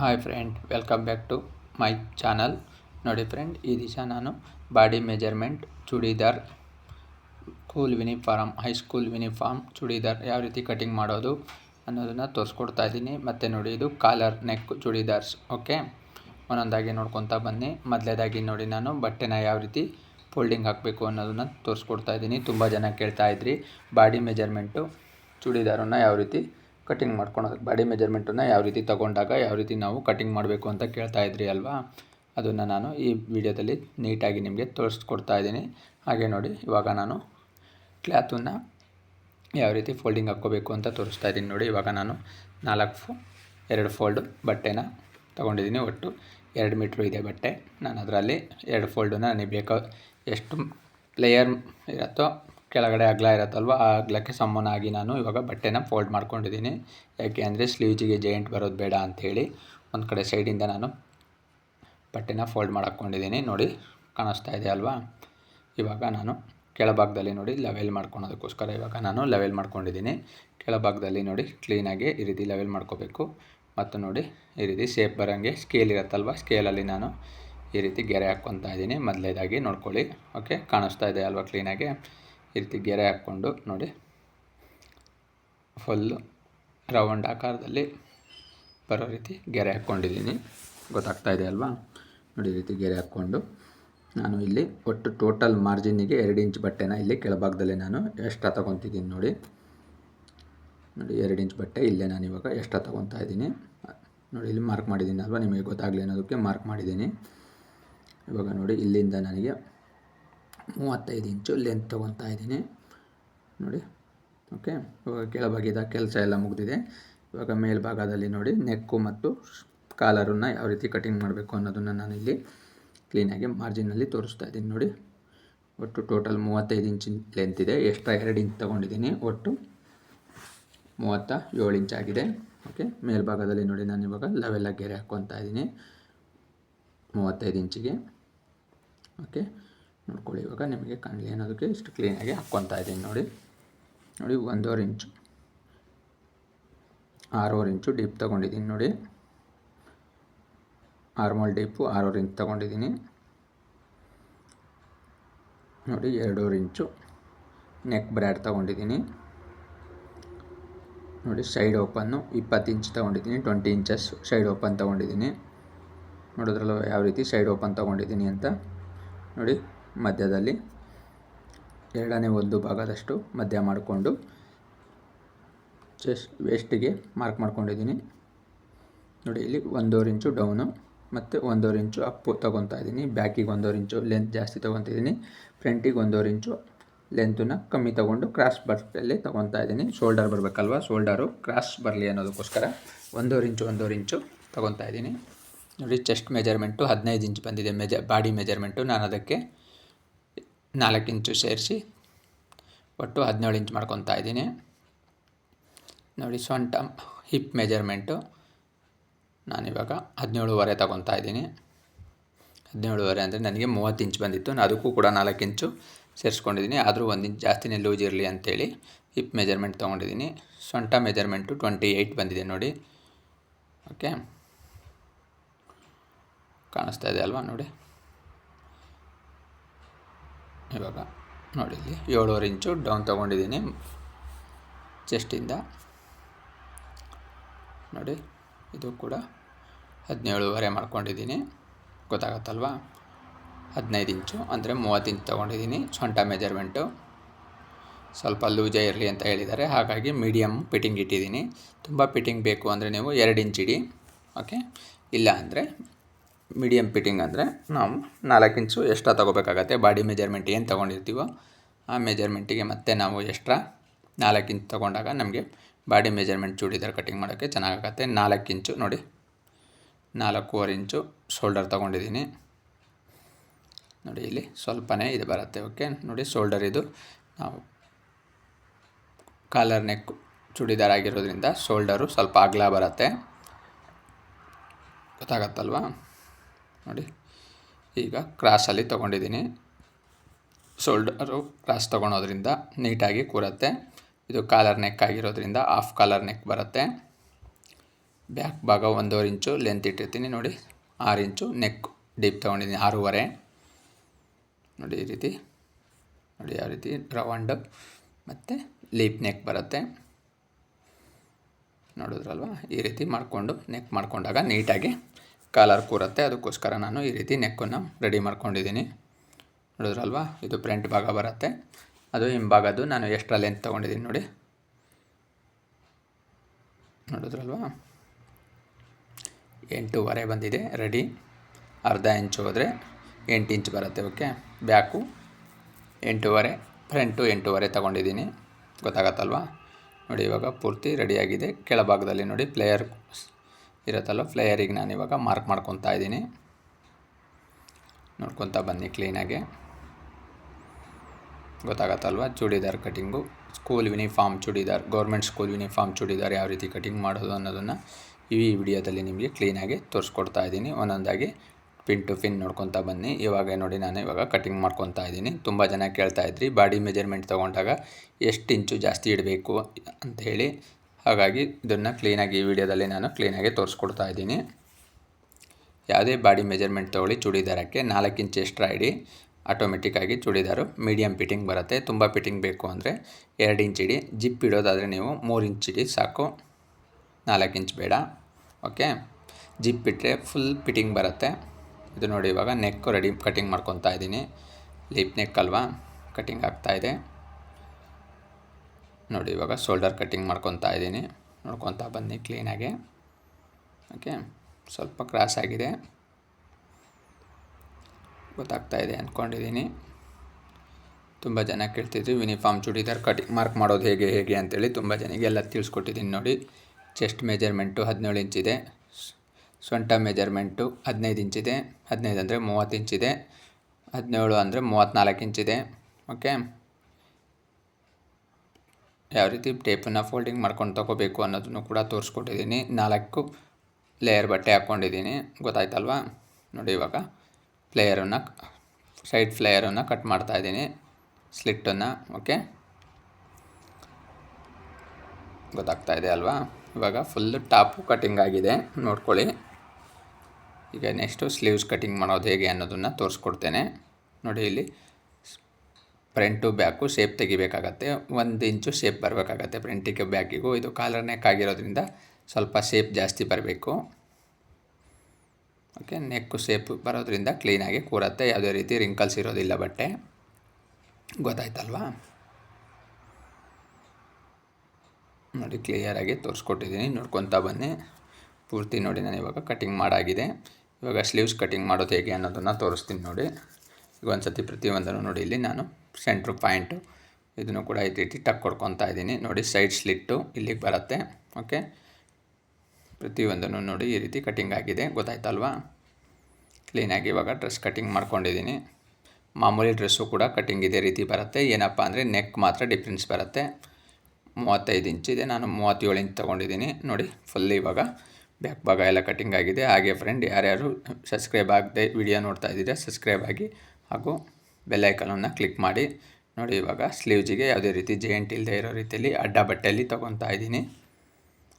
Hi friend, welcome back to my channel. ನೋಡಿ friend, ಈ ದಿವಸ ನಾನು body measurement churidar school uniform high school uniform churidar ಯಾವ ರೀತಿ ಕಟಿಂಗ್ ಮಾಡೋದು ಅನ್ನೋದನ್ನು ತೋರಿಸ್ಕೊಡ್ತಾ ಇದ್ದೀನಿ. ಮತ್ತು ನೋಡಿ, ಇದು ಕಾಲರ್ ನೆಕ್ ಚೂಡಿದಾರ್ಸ್, ಓಕೆ? ಒಂದೊಂದಾಗಿ ನೋಡ್ಕೊತಾ ಬನ್ನಿ. ಮೊದಲೇದಾಗಿ ನೋಡಿ ನಾನು ಬಟ್ಟೆನ ಯಾವ ರೀತಿ ಫೋಲ್ಡಿಂಗ್ ಹಾಕಬೇಕು ಅನ್ನೋದನ್ನು ತೋರಿಸ್ಕೊಡ್ತಾ ಇದ್ದೀನಿ. ತುಂಬ ಜನ ಕೇಳ್ತಾ ಇದ್ರಿ, ಬಾಡಿ ಮೆಜರ್ಮೆಂಟು ಚೂಡಿದಾರನ್ನು ಯಾವ ರೀತಿ ಕಟಿಂಗ್ ಮಾಡ್ಕೊಳೋದಕ್ಕೆ, ಬಾಡಿ ಮೆಜರ್ಮೆಂಟನ್ನು ಯಾವ ರೀತಿ ತಗೊಂಡಾಗ ಯಾವ ರೀತಿ ನಾವು ಕಟಿಂಗ್ ಮಾಡಬೇಕು ಅಂತ ಕೇಳ್ತಾ ಇದ್ರಿ ಅಲ್ವಾ? ಅದನ್ನು ನಾನು ಈ ವಿಡಿಯೋದಲ್ಲಿ ನೀಟಾಗಿ ನಿಮಗೆ ತೋರಿಸ್ಕೊಡ್ತಾ ಇದ್ದೀನಿ. ಹಾಗೆ ನೋಡಿ, ಇವಾಗ ನಾನು ಕ್ಲಾತನ್ನು ಯಾವ ರೀತಿ ಫೋಲ್ಡಿಂಗ್ ಹಾಕ್ಕೋಬೇಕು ಅಂತ ತೋರಿಸ್ತಾ ಇದ್ದೀನಿ ನೋಡಿ. ಇವಾಗ ನಾನು ನಾಲ್ಕು ಎರಡು ಫೋಲ್ಡ್ ಬಟ್ಟೆನ ತೊಗೊಂಡಿದ್ದೀನಿ ಒಟ್ಟು ಎರಡು ಮೀಟ್ರು ಇದೆ ಬಟ್ಟೆ. ನಾನು ಅದರಲ್ಲಿ ಎರಡು ಫೋಲ್ಡನ್ನು ನನಗೆ ಬೇಕೋ, ಎಷ್ಟು ಲೇಯರ್ ಇರುತ್ತೋ ಕೆಳಗಡೆ ಅಗಲ ಇರುತ್ತಲ್ವ, ಆ ಅಗಲಕ್ಕೆ ಸಮನಾಗಿ ನಾನು ಇವಾಗ ಬಟ್ಟೆನ ಫೋಲ್ಡ್ ಮಾಡ್ಕೊಂಡಿದ್ದೀನಿ. ಯಾಕೆ ಅಂದರೆ ಸ್ಲೀವ್ಜಿಗೆ ಜಾಯಿಂಟ್ ಬರೋದು ಬೇಡ ಅಂಥೇಳಿ ಒಂದು ಕಡೆ ಸೈಡಿಂದ ನಾನು ಬಟ್ಟೆನ ಫೋಲ್ಡ್ ಮಾಡಾಕ್ಕೊಂಡಿದ್ದೀನಿ. ನೋಡಿ, ಕಾಣಿಸ್ತಾ ಇದೆ ಅಲ್ವಾ? ಇವಾಗ ನಾನು ಕೆಳಭಾಗದಲ್ಲಿ ನೋಡಿ ಲೆವೆಲ್ ಮಾಡ್ಕೊಳೋದಕ್ಕೋಸ್ಕರ ಇವಾಗ ನಾನು ಲೆವೆಲ್ ಮಾಡ್ಕೊಂಡಿದ್ದೀನಿ. ಕೆಳಭಾಗದಲ್ಲಿ ನೋಡಿ ಕ್ಲೀನಾಗಿ ಈ ರೀತಿ ಲೆವೆಲ್ ಮಾಡ್ಕೋಬೇಕು. ಮತ್ತು ನೋಡಿ, ಈ ರೀತಿ ಶೇಪ್ ಬರೋಂಗೆ ಸ್ಕೇಲ್ ಇರುತ್ತಲ್ವ? ಸ್ಕೇಲಲ್ಲಿ ನಾನು ಈ ರೀತಿ ಗೆರೆ ಹಾಕ್ಕೊತಾ ಇದ್ದೀನಿ. ಮೊದಲೇದಾಗಿ ನೋಡ್ಕೊಳ್ಳಿ. ಓಕೆ ಕಾಣಿಸ್ತಾ ಇದೆ ಅಲ್ವಾ ಕ್ಲೀನಾಗಿ ಈ ರೀತಿ ಗೆರೆ ಹಾಕ್ಕೊಂಡು ನೋಡಿ. ಫುಲ್ಲು ರೌಂಡ್ ಆಕಾರದಲ್ಲಿ ಬರೋ ರೀತಿ ಗೆರೆ ಹಾಕ್ಕೊಂಡಿದ್ದೀನಿ. ಗೊತ್ತಾಗ್ತಾ ಇದೆ ಅಲ್ವಾ? ನೋಡಿ ಈ ರೀತಿ ಗೆರೆ ಹಾಕ್ಕೊಂಡು. ನಾನು ಇಲ್ಲಿ ಒಟ್ಟು ಟೋಟಲ್ ಮಾರ್ಜಿನ್ನಿಗೆ ಎರಡು ಇಂಚ್ ಬಟ್ಟೆನ ಇಲ್ಲಿ ಕೆಳಭಾಗದಲ್ಲಿ ನಾನು ಎಷ್ಟ ತಗೊತಿದ್ದೀನಿ ನೋಡಿ. ನೋಡಿ ಎರಡು ಇಂಚ್ ಬಟ್ಟೆ ಇಲ್ಲೇ ನಾನು ಇವಾಗ ಎಷ್ಟ ತಗೊತಾ ಇದ್ದೀನಿ. ನೋಡಿ ಇಲ್ಲಿ ಮಾರ್ಕ್ ಮಾಡಿದ್ದೀನಿ ಅಲ್ವಾ? ನಿಮಗೆ ಗೊತ್ತಾಗಲಿ ಅನ್ನೋದಕ್ಕೆ ಮಾರ್ಕ್ ಮಾಡಿದ್ದೀನಿ. ಇವಾಗ ನೋಡಿ ಇಲ್ಲಿಂದ ನನಗೆ ಮೂವತ್ತೈದು ಇಂಚು ಲೆಂತ್ ತೊಗೊತಾ ಇದ್ದೀನಿ. ನೋಡಿ ಓಕೆ ಇವಾಗ ಕೆಳಭಾಗದ ಕೆಲಸ ಎಲ್ಲ ಮುಗಿದಿದೆ. ಇವಾಗ ಮೇಲ್ಭಾಗದಲ್ಲಿ ನೋಡಿ ನೆಕ್ಕು ಮತ್ತು ಕಾಲರನ್ನು ಯಾವ ರೀತಿ ಕಟಿಂಗ್ ಮಾಡಬೇಕು ಅನ್ನೋದನ್ನು ನಾನು ಇಲ್ಲಿ ಕ್ಲೀನಾಗಿ ಮಾರ್ಜಿನಲ್ಲಿ ತೋರಿಸ್ತಾ ಇದ್ದೀನಿ. ನೋಡಿ, ಒಟ್ಟು ಟೋಟಲ್ ಮೂವತ್ತೈದು ಇಂಚಿನ ಲೆಂತ್ ಇದೆ. ಎಕ್ಸ್ಟ್ರಾ ಎರಡು ಇಂಚ್ ತೊಗೊಂಡಿದ್ದೀನಿ. ಒಟ್ಟು ಮೂವತ್ತ ಏಳು ಇಂಚ್ ಆಗಿದೆ. ಓಕೆ ಮೇಲ್ಭಾಗದಲ್ಲಿ ನೋಡಿ, ನಾನು ಇವಾಗ ಲವೆಲ್ಲ ಗೆರೆ ಹಾಕ್ಕೊತಾ ಇದ್ದೀನಿ. ಮೂವತ್ತೈದು ಇಂಚಿಗೆ. ಓಕೆ ನೋಡ್ಕೊಳ್ಳಿ, ಇವಾಗ ನಿಮಗೆ ಕಾಣಲಿ ಅನ್ನೋದಕ್ಕೆ ಇಷ್ಟು ಕ್ಲೀನಾಗಿ ಹಾಕ್ಕೊತಾ ಇದ್ದೀನಿ ನೋಡಿ. ನೋಡಿ, ಒಂದೂವರೆ ಇಂಚು ಆರೂವರೆ ಇಂಚು ಡೀಪ್ ತೊಗೊಂಡಿದ್ದೀನಿ ನೋಡಿ. ಆರ್ಮಲ್ ಡೀಪು ಆರೂವರೆ ಇಂಚ್ ತೊಗೊಂಡಿದ್ದೀನಿ. ನೋಡಿ, ಎರಡೂವರೆ ಇಂಚು ನೆಕ್ ಬ್ರ್ಯಾಡ್ ತೊಗೊಂಡಿದ್ದೀನಿ. ನೋಡಿ ಸೈಡ್ ಓಪನ್ನು ಇಪ್ಪತ್ತು ಇಂಚ್ ತೊಗೊಂಡಿದ್ದೀನಿ ಟ್ವೆಂಟಿ ಇಂಚಸ್ ಸೈಡ್ ಓಪನ್ ತೊಗೊಂಡಿದ್ದೀನಿ. ನೋಡಿದ್ರಲ್ಲ ಯಾವ ರೀತಿ ಸೈಡ್ ಓಪನ್ ತೊಗೊಂಡಿದ್ದೀನಿ ಅಂತ. ನೋಡಿ ಮಧ್ಯದಲ್ಲಿ ಎರಡನೇ ಒಂದು ಭಾಗದಷ್ಟು ಮಧ್ಯ ಮಾಡಿಕೊಂಡು ಚೆಸ್ಟ್ ವೇಸ್ಟಿಗೆ ಮಾರ್ಕ್ ಮಾಡ್ಕೊಂಡಿದ್ದೀನಿ. ನೋಡಿ, ಇಲ್ಲಿ ಒಂದೂವರೆ ಇಂಚು ಡೌನು ಮತ್ತು ಒಂದೂವರೆ ಇಂಚು ಅಪ್ಪು ತೊಗೊತಾ ಇದ್ದೀನಿ. ಬ್ಯಾಕಿಗೆ ಒಂದೂವರೆ ಇಂಚು ಲೆಂತ್ ಜಾಸ್ತಿ ತೊಗೊತಿದ್ದೀನಿ. ಫ್ರಂಟಿಗೆ ಒಂದೂವರೆ ಇಂಚು ಲೆಂತನ್ನ ಕಮ್ಮಿ ತೊಗೊಂಡು ಕ್ರಾಸ್ ಬರ್ತಲ್ಲಿ ತೊಗೊತಾ ಇದ್ದೀನಿ. ಶೋಲ್ಡರ್ ಬರಬೇಕಲ್ವ? ಶೋಲ್ಡರು ಕ್ರಾಸ್ ಬರಲಿ ಅನ್ನೋದಕ್ಕೋಸ್ಕರ ಒಂದೂವರೆ ಇಂಚು ಒಂದೂವರೆ ಇಂಚು ತೊಗೊತಾ ಇದ್ದೀನಿ. ನೋಡಿ ಚೆಸ್ಟ್ ಮೆಜರ್ಮೆಂಟು ಹದಿನೈದು ಇಂಚ್ ಬಂದಿದೆ. ಮೆಜ ಬಾಡಿ ಮೆಜರ್ಮೆಂಟು ನಾನು ಅದಕ್ಕೆ ನಾಲ್ಕು ಇಂಚು ಸೇರಿಸಿ ಒಟ್ಟು ಹದಿನೇಳು ಇಂಚ್ ಮಾಡ್ಕೊತಾ ಇದ್ದೀನಿ. ನೋಡಿ, ಸೊಂಟ ಹಿಪ್ ಮೆಜರ್ಮೆಂಟು. ನಾನಿವಾಗ ಹದಿನೇಳುವರೆ ತಗೊತಾ ಇದ್ದೀನಿ. ಹದಿನೇಳುವರೆ ಅಂದರೆ ನನಗೆ ಮೂವತ್ತು ಇಂಚ್ ಬಂದಿತ್ತು. ನಾನು ಅದಕ್ಕೂ ಕೂಡ ನಾಲ್ಕು ಇಂಚು ಸೇರಿಸ್ಕೊಂಡಿದ್ದೀನಿ. ಆದರೂ ಒಂದು ಇಂಚ್ ಜಾಸ್ತಿನೇ ಲೂಸ್ ಇರಲಿ ಅಂತೇಳಿ ಹಿಪ್ ಮೆಜರ್ಮೆಂಟ್ ತೊಗೊಂಡಿದ್ದೀನಿ. ಸೊಂಟ ಮೆಜರ್ಮೆಂಟು ಟ್ವೆಂಟಿ ಏಯ್ಟ್ ಬಂದಿದೆ ನೋಡಿ. ಓಕೆ. ಕಾಣಿಸ್ತಾ ಇದೆ ಅಲ್ವಾ ನೋಡಿ? ಇವಾಗ ನೋಡಿ ಇಲ್ಲಿ ಏಳುವರೆ ಇಂಚು ಡೌನ್ ತೊಗೊಂಡಿದ್ದೀನಿ. ಚೆಸ್ಟಿಂದ ನೋಡಿ, ಇದು ಕೂಡ ಹದಿನೇಳುವರೆ ಮಾಡ್ಕೊಂಡಿದ್ದೀನಿ. ಗೊತ್ತಾಗತ್ತಲ್ವಾ? ಹದಿನೈದು ಇಂಚು ಅಂದರೆ ಮೂವತ್ತು ಇಂಚು ತೊಗೊಂಡಿದ್ದೀನಿ, ಸೊಂಟ ಮೆಜರ್ಮೆಂಟು ಸ್ವಲ್ಪ ಲೂಜೇ ಇರಲಿ ಅಂತ ಹೇಳಿದ್ದಾರೆ. ಹಾಗಾಗಿ ಮೀಡಿಯಮ್ ಪಿಟ್ಟಿಂಗ್ ಇಟ್ಟಿದ್ದೀನಿ. ತುಂಬ ಪಿಟ್ಟಿಂಗ್ ಬೇಕು ಅಂದರೆ ನೀವು ಎರಡು ಇಂಚ್ ಇಡಿ ಓಕೆ ಇಲ್ಲ ಅಂದರೆ ಮೀಡಿಯಮ್ ಫಿಟ್ಟಿಂಗ್ ಅಂದರೆ ನಾವು ನಾಲ್ಕು ಇಂಚು ಎಕ್ಸ್ಟ್ರಾ ತೊಗೋಬೇಕಾಗತ್ತೆ. ಬಾಡಿ ಮೆಜರ್ಮೆಂಟ್ ಏನು ತೊಗೊಂಡಿರ್ತೀವೋ ಆ ಮೆಜರ್ಮೆಂಟಿಗೆ ಮತ್ತೆ ನಾವು ಎಕ್ಸ್ಟ್ರಾ ನಾಲ್ಕು ಇಂಚು ತೊಗೊಂಡಾಗ ನಮಗೆ ಬಾಡಿ ಮೆಜರ್ಮೆಂಟ್ ಚೂಡಿದಾರ್ ಕಟಿಂಗ್ ಮಾಡೋಕ್ಕೆ ಚೆನ್ನಾಗಾಗತ್ತೆ. ನಾಲ್ಕು ಇಂಚು ನೋಡಿ. ನಾಲ್ಕೂವರೆ ಇಂಚು ಶೋಲ್ಡರ್ ತೊಗೊಂಡಿದ್ದೀನಿ. ನೋಡಿ ಇಲ್ಲಿ ಸ್ವಲ್ಪನೇ ಇದು ಬರುತ್ತೆ, ಓಕೆ? ನೋಡಿ ಶೋಲ್ಡರ್ ಇದು. ನಾವು ಕಾಲರ್ ನೆಕ್ ಚೂಡಿದಾರ್ ಆಗಿರೋದ್ರಿಂದ ಶೋಲ್ಡರು ಸ್ವಲ್ಪ ಅಗಲ ಬರುತ್ತೆ. ಗೊತ್ತಾಗತ್ತಲ್ವಾ? ನೋಡಿ. ಈಗ ಕ್ರಾಸಲ್ಲಿ ತೊಗೊಂಡಿದ್ದೀನಿ. ಶೋಲ್ಡರು ಕ್ರಾಸ್ ತೊಗೊಳೋದ್ರಿಂದ ನೀಟಾಗಿ ಕೂರುತ್ತೆ. ಇದು ಕಾಲರ್ ನೆಕ್ ಆಗಿರೋದ್ರಿಂದ ಆಫ್ ಕಾಲರ್ ನೆಕ್ ಬರುತ್ತೆ. ಬ್ಯಾಕ್ ಭಾಗ ಒಂದೂವರೆ ಇಂಚು ಲೆಂತ್ ಇಟ್ಟಿರ್ತೀನಿ ನೋಡಿ. ಆರು ಇಂಚು ನೆಕ್ ಡೀಪ್ ತೊಗೊಂಡಿದ್ದೀನಿ, ಆರೂವರೆ. ನೋಡಿ ಈ ರೀತಿ. ನೋಡಿ ಯಾವ ರೀತಿ ರೌಂಡ್ ಮತ್ತು ಲೀಪ್ ನೆಕ್ ಬರುತ್ತೆ. ನೋಡಿದ್ರಲ್ವ? ಈ ರೀತಿ ಮಾಡಿಕೊಂಡು ನೆಕ್ ಮಾಡ್ಕೊಂಡಾಗ ನೀಟಾಗಿ ಕಾಲರ್ ಕೂರುತ್ತೆ, ಅದಕ್ಕೋಸ್ಕರ ನಾನು ಈ ರೀತಿ ನೆಕ್ಕನ್ನು ರೆಡಿ ಮಾಡ್ಕೊಂಡಿದ್ದೀನಿ. ನೋಡಿದ್ರಲ್ವಾ? ಇದು ಫ್ರಂಟ್ ಭಾಗ ಬರುತ್ತೆ. ಅದು ಹಿಂಭಾಗದ್ದು ನಾನು ಎಕ್ಸ್ಟ್ರಾ ಲೆಂತ್ ತೊಗೊಂಡಿದ್ದೀನಿ ನೋಡಿ. ನೋಡಿದ್ರಲ್ವಾ? ಎಂಟೂವರೆ ಬಂದಿದೆ ರೆಡಿ ಅರ್ಧ ಇಂಚು ಹೋದರೆ ಎಂಟು ಇಂಚ್ ಬರುತ್ತೆ ಓಕೆ ಬ್ಯಾಕು ಎಂಟೂವರೆ ಫ್ರಂಟು ಎಂಟೂವರೆ ತೊಗೊಂಡಿದ್ದೀನಿ. ಗೊತ್ತಾಗತ್ತಲ್ವ? ನೋಡಿ ಇವಾಗ ಪೂರ್ತಿ ರೆಡಿಯಾಗಿದೆ ಕೆಳಭಾಗದಲ್ಲಿ ನೋಡಿ ಪ್ಲೇಯರ್ ಇರುತ್ತಲ್ಲ? ಫ್ಲೇಯರಿಗೆ ನಾನು ಇವಾಗ ಮಾರ್ಕ್ ಮಾಡ್ಕೊತಾ ಇದ್ದೀನಿ. ನೋಡ್ಕೊತಾ ಬನ್ನಿ ಕ್ಲೀನಾಗಿ ಗೊತ್ತಾಗತ್ತಲ್ವ? Churidar cutting. School uniform churidar government school uniform churidar ಯಾವ ರೀತಿ ಕಟಿಂಗ್ ಮಾಡೋದು ಅನ್ನೋದನ್ನು ಈ ವಿಡಿಯೋದಲ್ಲಿ ನಿಮಗೆ ಕ್ಲೀನಾಗಿ ತೋರಿಸ್ಕೊಡ್ತಾ ಇದ್ದೀನಿ. ಒಂದೊಂದಾಗಿ ಪಿನ್ ಟು ಪಿನ್ ನೋಡ್ಕೊತಾ ಬನ್ನಿ. ಇವಾಗ ನೋಡಿ ನಾನು ಇವಾಗ ಕಟಿಂಗ್ ಮಾಡ್ಕೊತಾ ಇದ್ದೀನಿ. ತುಂಬ ಜನ ಕೇಳ್ತಾ ಇದ್ರಿ ಬಾಡಿ ಮೆಜರ್ಮೆಂಟ್ ತೊಗೊಂಡಾಗ ಎಷ್ಟು ಇಂಚು ಜಾಸ್ತಿ ಇಡಬೇಕು ಅಂತ ಹೇಳಿ ಹಾಗಾಗಿ ಇದನ್ನು ಕ್ಲೀನಾಗಿ ಈ ವಿಡಿಯೋದಲ್ಲಿ ನಾನು ಕ್ಲೀನಾಗಿ ತೋರಿಸ್ಕೊಡ್ತಾ ಇದ್ದೀನಿ. ಯಾವುದೇ ಬಾಡಿ ಮೆಜರ್ಮೆಂಟ್ ತೊಗೊಳ್ಳಿ, ಚೂಡಿದಾರಕ್ಕೆ ನಾಲ್ಕು ಇಂಚ್ ಎಕ್ಸ್ಟ್ರಾ ಇಡಿ ಆಟೋಮೆಟಿಕ್ಕಾಗಿ ಚೂಡಿದಾರು ಮೀಡಿಯಮ್ ಫಿಟ್ಟಿಂಗ್ ಬರುತ್ತೆ. ತುಂಬ ಫಿಟ್ಟಿಂಗ್ ಬೇಕು ಅಂದರೆ ಎರಡು ಇಂಚ್ ಇಡಿ, ಜಿಪ್ ಇಡೋದಾದರೆ ನೀವು ಮೂರು ಇಂಚ್ ಇಡಿ ಸಾಕು. ನಾಲ್ಕು ಇಂಚ್ ಬೇಡ ಓಕೆ ಜಿಪ್ ಇಟ್ಟರೆ ಫುಲ್ ಫಿಟ್ಟಿಂಗ್ ಬರುತ್ತೆ. ಇದು ನೋಡಿ ಇವಾಗ ನೆಕ್ ರೆಡಿ ಕಟಿಂಗ್ ಮಾಡ್ಕೊತಾ ಇದ್ದೀನಿ. ಲಿಪ್ ನೆಕ್ ಅಲ್ವಾ? ಕಟಿಂಗ್ ಆಗ್ತಾಯಿದೆ ನೋಡಿ, ಇವಾಗ ಶೋಲ್ಡರ್ ಕಟ್ಟಿಂಗ್ ಮಾಡ್ಕೊತಾ ಇದ್ದೀನಿ. ನೋಡ್ಕೊತಾ ಬನ್ನಿ ಕ್ಲೀನಾಗಿ ಓಕೆ ಸ್ವಲ್ಪ ಕ್ರಾಸ್ ಆಗಿದೆ. ಗೊತ್ತಾಗ್ತಾ ಇದೆ ಅಂದ್ಕೊಂಡಿದ್ದೀನಿ ತುಂಬ ಜನ ಕೇಳ್ತಿದ್ರು ಯೂನಿಫಾರ್ಮ್ ಚೂಡಿದಾರ್ ಕಟಿಂಗ್ ಮಾರ್ಕ್ ಮಾಡೋದು ಹೇಗೆ ಹೇಗೆ? ಅಂತೇಳಿ ತುಂಬ ಜನಗೆಲ್ಲ ತಿಳಿಸ್ಕೊಟ್ಟಿದ್ದೀನಿ ನೋಡಿ. ಚೆಸ್ಟ್ ಮೆಜರ್ಮೆಂಟು ಹದಿನೇಳು ಇಂಚಿದೆ ಸೊಂಟ ಮೆಜರ್ಮೆಂಟು ಹದಿನೈದು ಇಂಚಿದೆ ಹದಿನೈದು ಅಂದರೆ ಮೂವತ್ತು ಇಂಚಿದೆ ಹದಿನೇಳು ಅಂದರೆ ಮೂವತ್ತ್ನಾಲ್ಕು ಇಂಚಿದೆ ಓಕೆ ಯಾವ ರೀತಿ ಟೇಪನ್ನು ಫೋಲ್ಡಿಂಗ್ ಮಾಡ್ಕೊಂಡು ತೊಗೋಬೇಕು ಅನ್ನೋದನ್ನು ಕೂಡ ತೋರಿಸ್ಕೊಟ್ಟಿದ್ದೀನಿ. ನಾಲ್ಕು ಲೇಯರ್ ಬಟ್ಟೆ ಹಾಕ್ಕೊಂಡಿದ್ದೀನಿ. ಗೊತ್ತಾಯ್ತಲ್ವಾ? ನೋಡಿ ಇವಾಗ ಫ್ಲೇಯರನ್ನು ಸೈಡ್ ಫ್ಲೇಯರನ್ನು ಕಟ್ ಮಾಡ್ತಾಯಿದ್ದೀನಿ ಸ್ಲಿಟ್ಟನ್ನು ಓಕೆ ಗೊತ್ತಾಗ್ತಾ ಇದೆ ಅಲ್ವಾ? ಇವಾಗ ಫುಲ್ಲು ಟಾಪು ಕಟಿಂಗ್ ಆಗಿದೆ. ನೋಡ್ಕೊಳ್ಳಿ. ಈಗ ನೆಕ್ಸ್ಟು ಸ್ಲೀವ್ಸ್ ಕಟಿಂಗ್ ಮಾಡೋದು ಹೇಗೆ ಅನ್ನೋದನ್ನು ತೋರಿಸ್ಕೊಡ್ತೇನೆ. ನೋಡಿ ಇಲ್ಲಿ ಫ್ರಂಟು ಬ್ಯಾಕು ಶೇಪ್ ತೆಗಿಬೇಕಾಗತ್ತೆ, ಒಂದು ಇಂಚು ಶೇಪ್ ಬರಬೇಕಾಗತ್ತೆ ಫ್ರಂಟಿಗೆ ಬ್ಯಾಕಿಗೂ. ಇದು ಕಾಲರ್ ನೆಕ್ ಆಗಿರೋದ್ರಿಂದ ಸ್ವಲ್ಪ ಶೇಪ್ ಜಾಸ್ತಿ ಬರಬೇಕು. ಓಕೆ, ನೆಕ್ಕು ಶೇಪ್ ಬರೋದ್ರಿಂದ ಕ್ಲೀನಾಗಿ ಕೂರತ್ತೆ, ಯಾವುದೇ ರೀತಿ ರಿಂಕಲ್ಸ್ ಇರೋದಿಲ್ಲ ಬಟ್ಟೆ. ಗೊತ್ತಾಯ್ತಲ್ವಾ? ನೋಡಿ ಕ್ಲಿಯರಾಗಿ ತೋರಿಸ್ಕೊಟ್ಟಿದ್ದೀನಿ. ನೋಡ್ಕೊತಾ ಬನ್ನಿ. ಪೂರ್ತಿ ನೋಡಿ, ನಾನು ಇವಾಗ ಕಟಿಂಗ್ ಮಾಡಾಗಿದೆ. ಇವಾಗ ಸ್ಲೀವ್ಸ್ ಕಟಿಂಗ್ ಮಾಡೋದು ಹೇಗೆ ಅನ್ನೋದನ್ನು ತೋರಿಸ್ತೀನಿ ನೋಡಿ. ಈಗ ಒಂದು ಸತಿ ಪ್ರತಿಯೊಂದನ್ನು ನೋಡಿ. ಇಲ್ಲಿ ನಾನು ಸೆಂಟ್ರ್ ಪಾಯಿಂಟು ಇದನ್ನು ಕೂಡ ಈ ರೀತಿ ಟಕ್ ಕೊಡ್ಕೊತಾ ಇದ್ದೀನಿ. ನೋಡಿ ಸೈಡ್ ಸ್ಲಿಟ್ಟು ಇಲ್ಲಿಗೆ ಬರುತ್ತೆ. ಓಕೆ ಪ್ರತಿಯೊಂದನ್ನು ನೋಡಿ ಈ ರೀತಿ ಕಟಿಂಗ್ ಆಗಿದೆ. ಗೊತ್ತಾಯ್ತಲ್ವಾ? ಕ್ಲೀನಾಗಿ ಇವಾಗ ಡ್ರೆಸ್ ಕಟಿಂಗ್ ಮಾಡ್ಕೊಂಡಿದ್ದೀನಿ. ಮಾಮೂಲಿ ಡ್ರೆಸ್ಸು ಕೂಡ ಕಟಿಂಗ್ ಇದೇ ರೀತಿ ಬರುತ್ತೆ. ಏನಪ್ಪ ಅಂದರೆ ನೆಕ್ ಮಾತ್ರ ಡಿಫ್ರೆನ್ಸ್ ಬರುತ್ತೆ. ಮೂವತ್ತೈದು ಇಂಚಿದೆ ನಾನು ಮೂವತ್ತೇಳು ಇಂಚ್ ತೊಗೊಂಡಿದ್ದೀನಿ. ನೋಡಿ ಫುಲ್ ಇವಾಗ ಬ್ಯಾಕ್ ಭಾಗ ಎಲ್ಲ ಕಟಿಂಗ್ ಆಗಿದೆ. ಹಾಗೆ ಫ್ರೆಂಡ್ ಯಾರ್ಯಾರು ಸಬ್ಸ್ಕ್ರೈಬ್ ಆಗದೆ ವಿಡಿಯೋ ನೋಡ್ತಾ ಇದ್ದೀರಾ ಸಬ್ಸ್ಕ್ರೈಬ್ ಆಗಿ ಹಾಗೂ ಬೆಲ್ಲೈಕನನ್ನು ಕ್ಲಿಕ್ ಮಾಡಿ. ನೋಡಿ, ಇವಾಗ ಸ್ಲೀವ್ಸಿಗೆ ಯಾವುದೇ ರೀತಿ ಜೇಂಟ್ ಇಲ್ಲದೆ ಇರೋ ರೀತಿಯಲ್ಲಿ ಅಡ್ಡ ಬಟ್ಟೆಯಲ್ಲಿ ತೊಗೊತಾ ಇದ್ದೀನಿ.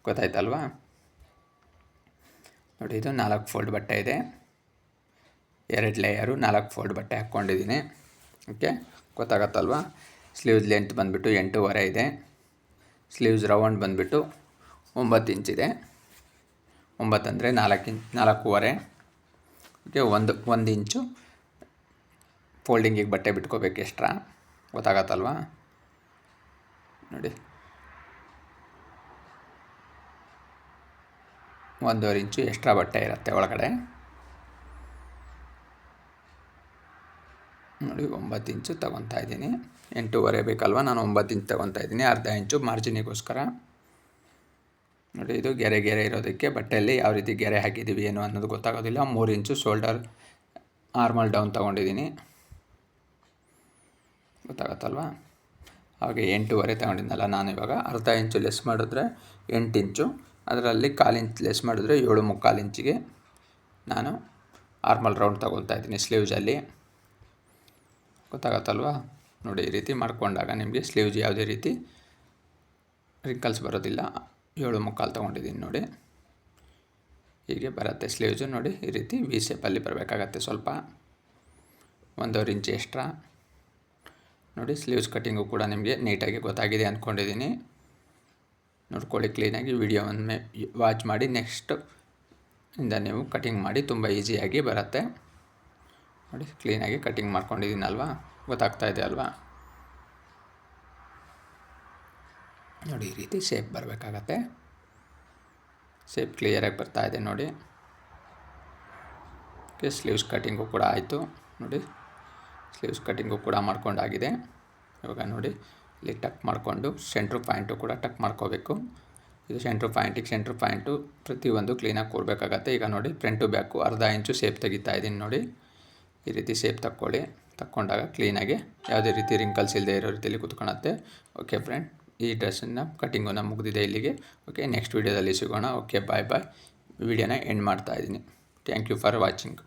ಗೊತ್ತಾಯ್ತಲ್ವಾ? ನೋಡಿ, ಇದು ನಾಲ್ಕು ಫೋಲ್ಡ್ ಬಟ್ಟೆ ಇದೆ. ಎರಡು ಲೇಯರು, ನಾಲ್ಕು ಫೋಲ್ಡ್ ಬಟ್ಟೆ ಹಾಕ್ಕೊಂಡಿದ್ದೀನಿ. ಓಕೆ, ಗೊತ್ತಾಗತ್ತಲ್ವಾ? ಸ್ಲೀವ್ಸ್ ಲೆಂತ್ ಬಂದುಬಿಟ್ಟು ಎಂಟೂವರೆ ಇದೆ. ಸ್ಲೀವ್ಸ್ ರೌಂಡ್ ಬಂದುಬಿಟ್ಟು ಒಂಬತ್ತು ಇಂಚಿದೆ ಒಂಬತ್ತು ಅಂದರೆ ನಾಲ್ಕು ಇಂಚ್ ನಾಲ್ಕೂವರೆ. ಓಕೆ, ಒಂದು ಒಂದು ಇಂಚು ಫೋಲ್ಡಿಂಗಿಗೆ ಬಟ್ಟೆ ಬಿಟ್ಕೋಬೇಕು ಎಕ್ಸ್ಟ್ರಾ? ಗೊತ್ತಾಗತ್ತಲ್ವಾ? ನೋಡಿ. ಒಂದೂವರೆ ಇಂಚು ಎಕ್ಸ್ಟ್ರಾ ಬಟ್ಟೆ ಇರುತ್ತೆ ಒಳಗಡೆ. ನೋಡಿ, ಒಂಬತ್ತು ಇಂಚು ತಗೊತಾ ಇದ್ದೀನಿ. ಎಂಟೂವರೆ ಬೇಕಲ್ವ? ನಾನು ಒಂಬತ್ತು ಇಂಚು ತೊಗೊತಾ ಇದ್ದೀನಿ. ಅರ್ಧ ಇಂಚು ಮಾರ್ಜಿನಿಗೋಸ್ಕರ. ನೋಡಿ, ಇದು ಗೆರೆ ಗೆರೆ ಇರೋದಕ್ಕೆ ಬಟ್ಟೆಯಲ್ಲಿ ಯಾವ ರೀತಿ ಗೆರೆ ಹಾಕಿದ್ದೀವಿ ಏನು ಅನ್ನೋದು ಗೊತ್ತಾಗೋದಿಲ್ಲ. ಮೂರು ಇಂಚು ಶೋಲ್ಡರ್ ಆರ್ಮಲ್ ಡೌನ್ ತೊಗೊಂಡಿದ್ದೀನಿ. ಗೊತ್ತಾಗತ್ತಲ್ವಾ? ಹಾಗೆ ಎಂಟೂವರೆ ತಗೊಂಡಿದ್ನಲ್ಲ ನಾನು ಇವಾಗ. ಅರ್ಧ ಇಂಚು ಲೆಸ್ ಮಾಡಿದ್ರೆ ಎಂಟು ಇಂಚು, ಅದರಲ್ಲಿ ಕಾಲು ಇಂಚ್ ಲೆಸ್ ಮಾಡಿದ್ರೆ ಏಳು ಮುಕ್ಕಾಲು ಇಂಚಿಗೆ ನಾನು ಆರ್ಮಲ್ ರೌಂಡ್ ತಗೊಳ್ತಾ ಇದ್ದೀನಿ ಸ್ಲೀವ್ಸಲ್ಲಿ ಗೊತ್ತಾಗತ್ತಲ್ವಾ? ನೋಡಿ, ಈ ರೀತಿ ಮಾಡ್ಕೊಂಡಾಗ ನಿಮಗೆ ಸ್ಲೀವ್ಸ್ ಯಾವುದೇ ರೀತಿ ರಿಂಕಲ್ಸ್ ಬರೋದಿಲ್ಲ. ಏಳು ಮುಕ್ಕಾಲು ತೊಗೊಂಡಿದ್ದೀನಿ ನೋಡಿ. ಹೀಗೆ ಬರುತ್ತೆ ಸ್ಲೀವ್ಸು ನೋಡಿ, ಈ ರೀತಿ ವಿ ಶೇಪಲ್ಲಿ ಬರಬೇಕಾಗತ್ತೆ ಸ್ವಲ್ಪ. ಒಂದೂವರೆ ಇಂಚ್ ಎಕ್ಸ್ಟ್ರಾ ನೋಡಿ ಸ್ಲೀವ್ಸ್ ಕಟ್ಟಿಂಗು ಕೂಡ ನಿಮಗೆ ನೀಟಾಗಿ ಗೊತ್ತಾಗಿದೆ ಅಂದ್ಕೊಂಡಿದ್ದೀನಿ ನೋಡ್ಕೊಳ್ಳಿ ಕ್ಲೀನಾಗಿ ವಿಡಿಯೋವನ್ನೇ ವಾಚ್ ಮಾಡಿ ನೆಕ್ಸ್ಟ್ ಇಂದ ನೀವು ಕಟಿಂಗ್ ಮಾಡಿ ತುಂಬ ಈಸಿಯಾಗಿ ಬರುತ್ತೆ. ನೋಡಿ ಕ್ಲೀನಾಗಿ ಕಟಿಂಗ್ ಮಾಡ್ಕೊಂಡಿದ್ದೀನಲ್ವಾ ಗೊತ್ತಾಗ್ತಾ ಇದೆ ಅಲ್ವಾ? ನೋಡಿ, ಈ ರೀತಿ ಶೇಪ್ ಬರಬೇಕಾಗತ್ತೆ. ಶೇಪ್ ಕ್ಲಿಯರಾಗಿ ಬರ್ತಾ ಇದೆ ನೋಡಿ. ಓಕೆ ಸ್ಲೀವ್ಸ್ ಕಟ್ಟಿಂಗು ಕೂಡ ಆಯಿತು. ನೋಡಿ ಸ್ಲೀವ್ಸ್ ಕಟ್ಟಿಂಗು ಕೂಡ ಮಾಡ್ಕೊಂಡಾಗಿದೆ. ಇವಾಗ ನೋಡಿ, ಇಲ್ಲಿ ಟಕ್ ಮಾಡಿಕೊಂಡು ಸೆಂಟ್ರ್ ಪಾಯಿಂಟು ಕೂಡ ಟಕ್ ಮಾಡ್ಕೋಬೇಕು. ಇದು ಸೆಂಟ್ರ್ ಪಾಯಿಂಟಿಗೆ ಸೆಂಟ್ರ್ ಪಾಯಿಂಟು ಪ್ರತಿಯೊಂದು ಕ್ಲೀನಾಗಿ ಕೊಡಬೇಕಾಗತ್ತೆ. ಈಗ ನೋಡಿ ಫ್ರಂಟು ಬ್ಯಾಕು ಅರ್ಧ ಇಂಚು ಸೇಪ್ ತೆಗಿತಾ ಇದ್ದೀನಿ ನೋಡಿ. ಈ ರೀತಿ ಸೇಪ್ ತಕ್ಕೊಳ್ಳಿ. ತಕ್ಕೊಂಡಾಗ ಕ್ಲೀನಾಗಿ ಯಾವುದೇ ರೀತಿ ರಿಂಕಲ್ಸ್ ಇಲ್ಲದೆ ಇರೋ ರೀತಿಯಲ್ಲಿ ಕುತ್ಕೊಳತ್ತೆ ಓಕೆ ಫ್ರೆಂಡ್ ಈ ಡ್ರೆಸ್ಸನ್ನು ಕಟ್ಟಿಂಗನ್ನು ಮುಗಿದಿದೆ ಇಲ್ಲಿಗೆ. ಓಕೆ ನೆಕ್ಸ್ಟ್ ವೀಡಿಯೋದಲ್ಲಿ ಸಿಗೋಣ. ಓಕೆ ಬಾಯ್ ಬಾಯ್ ವಿಡಿಯೋನ ಎಂಡ್ ಮಾಡ್ತಾ ಇದ್ದೀನಿ. Thank you for watching